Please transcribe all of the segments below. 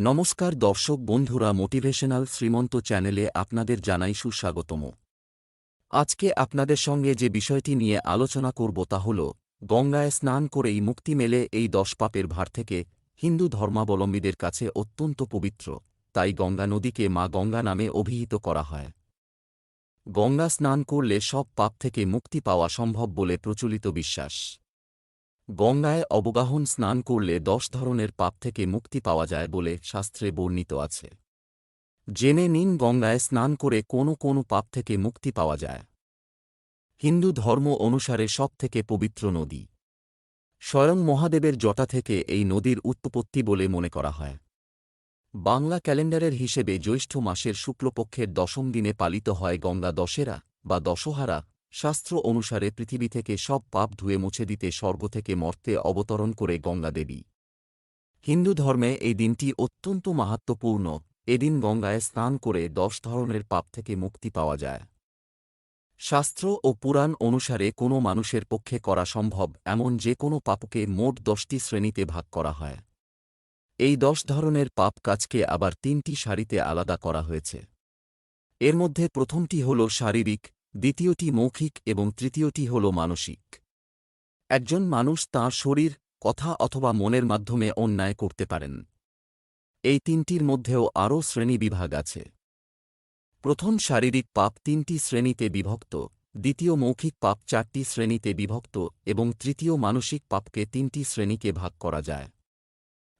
নমস্কার দর্শক বন্ধুরা মোটিভেশনাল শ্রীমন্ত চ্যানেলে আপনাদের জানাই সুস্বাগতম। আজকে আপনাদের সঙ্গে যে বিষয়টি নিয়ে আলোচনা করব তা হল, গঙ্গায় স্নান করেই মুক্তি মেলে এই দশ পাপের ভার থেকে হিন্দু ধর্মাবলম্বীদের কাছে অত্যন্ত পবিত্র, তাই গঙ্গা নদীকে মা গঙ্গা নামে অভিহিত করা হয়। গঙ্গা স্নান করলে সব পাপ থেকে মুক্তি পাওয়া সম্ভব বলে প্রচলিত বিশ্বাস। গঙ্গায় অবগাহন স্নান করলে দশ ধরনের পাপ থেকে মুক্তি পাওয়া যায় বলে শাস্ত্রে বর্ণিত আছে। জেনে নিন গঙ্গায় স্নান করে কোনো কোনো পাপ থেকে মুক্তি পাওয়া যায়। হিন্দু ধর্ম অনুসারে সব থেকে পবিত্র নদী। স্বয়ং মহাদেবের জটা থেকে এই নদীর উৎপত্তি বলে মনে করা হয়। বাংলা ক্যালেন্ডারের হিসেবে জ্যৈষ্ঠ মাসের শুক্লপক্ষের দশম দিনে পালিত হয় গঙ্গা দশেরা বা দশহারা শাস্ত্র অনুসারে পৃথিবী থেকে সব পাপ ধুয়ে মুছে দিতে স্বর্গ থেকে মর্তে অবতরণ করে গঙ্গা দেবী। হিন্দু ধর্মে এই দিনটি অত্যন্ত মাহাত্ম্যপূর্ণ। এদিন গঙ্গায় স্নান করে দশ ধরনের পাপ থেকে মুক্তি পাওয়া যায়। শাস্ত্র ও পুরাণ অনুসারে কোনো মানুষের পক্ষে করা সম্ভব এমন যে কোনো পাপকে মোট দশটি শ্রেণীতে ভাগ করা হয়। এই দশ ধরনের পাপ কাজকে আবার তিনটি সারিতে আলাদা করা হয়েছে। এর মধ্যে প্রথমটি হল শারীরিক দ্বিতীয়টি মৌখিক এবং তৃতীয়টি হল মানসিক। একজন মানুষ তাঁর শরীর, কথা অথবা মনের মাধ্যমে অন্যায় করতে পারেন। এই তিনটির মধ্যেও আরও শ্রেণি বিভাগ আছে। প্রথম শারীরিক পাপ তিনটি শ্রেণীতে বিভক্ত, দ্বিতীয় মৌখিক পাপ চারটি শ্রেণীতে বিভক্ত এবং তৃতীয় মানসিক পাপকে তিনটি শ্রেণীকে ভাগ করা যায়।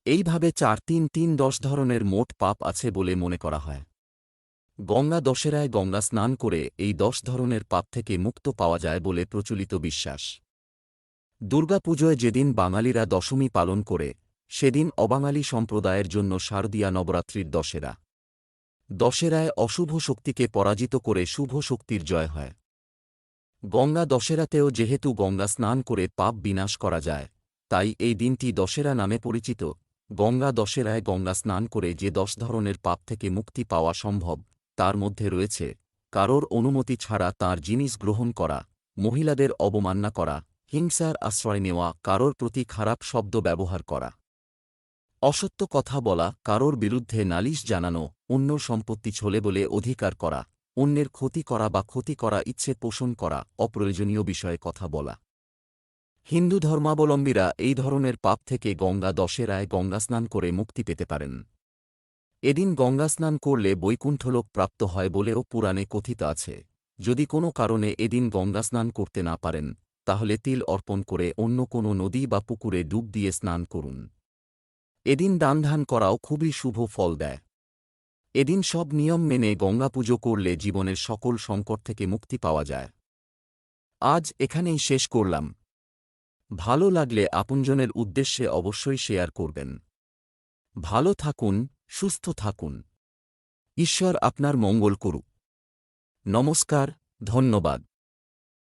এইভাবে চার তিন তিন দশ ধরনের মোট পাপ আছে বলে মনে করা হয়। গঙ্গা দশেরায় গঙ্গা স্নান করে এই দশ ধরনের পাপ থেকে মুক্ত পাওয়া যায় বলে প্রচলিত বিশ্বাস। দুর্গাপুজোয় যেদিন বাঙালিরা দশমী পালন করে, সেদিন অবাঙালি সম্প্রদায়ের জন্য শারদীয়া নবরাত্রির দশেরা। দশেরায় অশুভ শক্তিকে পরাজিত করে শুভ শক্তির জয় হয়। গঙ্গা দশেরাতেও যেহেতু গঙ্গা স্নান করে পাপ বিনাশ করা যায়, তাই এই দিনটি দশেরা নামে পরিচিত। গঙ্গা দশেরায় গঙ্গা স্নান করে যে দশ ধরনের পাপ থেকে মুক্তি পাওয়া সম্ভব তার মধ্যে রয়েছে, কারোর অনুমতি ছাড়া তার জিনিস গ্রহণ করা, মহিলাদের অবমাননা করা, হিংসার আশ্রয় নেওয়া, কারোর প্রতি খারাপ শব্দ ব্যবহার করা। অসত্য কথা বলা, কারোর বিরুদ্ধে নালিশ জানানো, অন্য সম্পত্তি ছলে বলে অধিকার করা, অন্যের ক্ষতি করা বা ক্ষতি করা ইচ্ছে পোষণ করা, অপ্রয়োজনীয় বিষয়ে কথা বলা। হিন্দু ধর্মাবলম্বীরা এই ধরনের পাপ থেকে গঙ্গা দশেরায় গঙ্গা স্নান করে মুক্তি পেতে পারেন। এদিন গঙ্গাস্নান করলে বৈকুণ্ঠলোক প্রাপ্ত হয় বলেও পুরাণে কথিত আছে। যদি কোনো কারণে এদিন গঙ্গাস্নান করতে না পারেন, তাহলে তিল অর্পণ করে অন্য কোনো নদী বা পুকুরে ডুব দিয়ে স্নান করুন। এদিন দানধান করাও খুবই শুভ ফল দেয়। এদিন সব নিয়ম মেনে গঙ্গা পুজো করলে জীবনের সকল সংকট থেকে মুক্তি পাওয়া যায়। আজ এখানেই শেষ করলাম। ভালো লাগলে আপনজনের উদ্দেশ্যে অবশ্যই শেয়ার করবেন। ভালো থাকুন সুস্থ থাকুন। ঈশ্বর আপনার মঙ্গল করুক। নমস্কার ধন্যবাদ।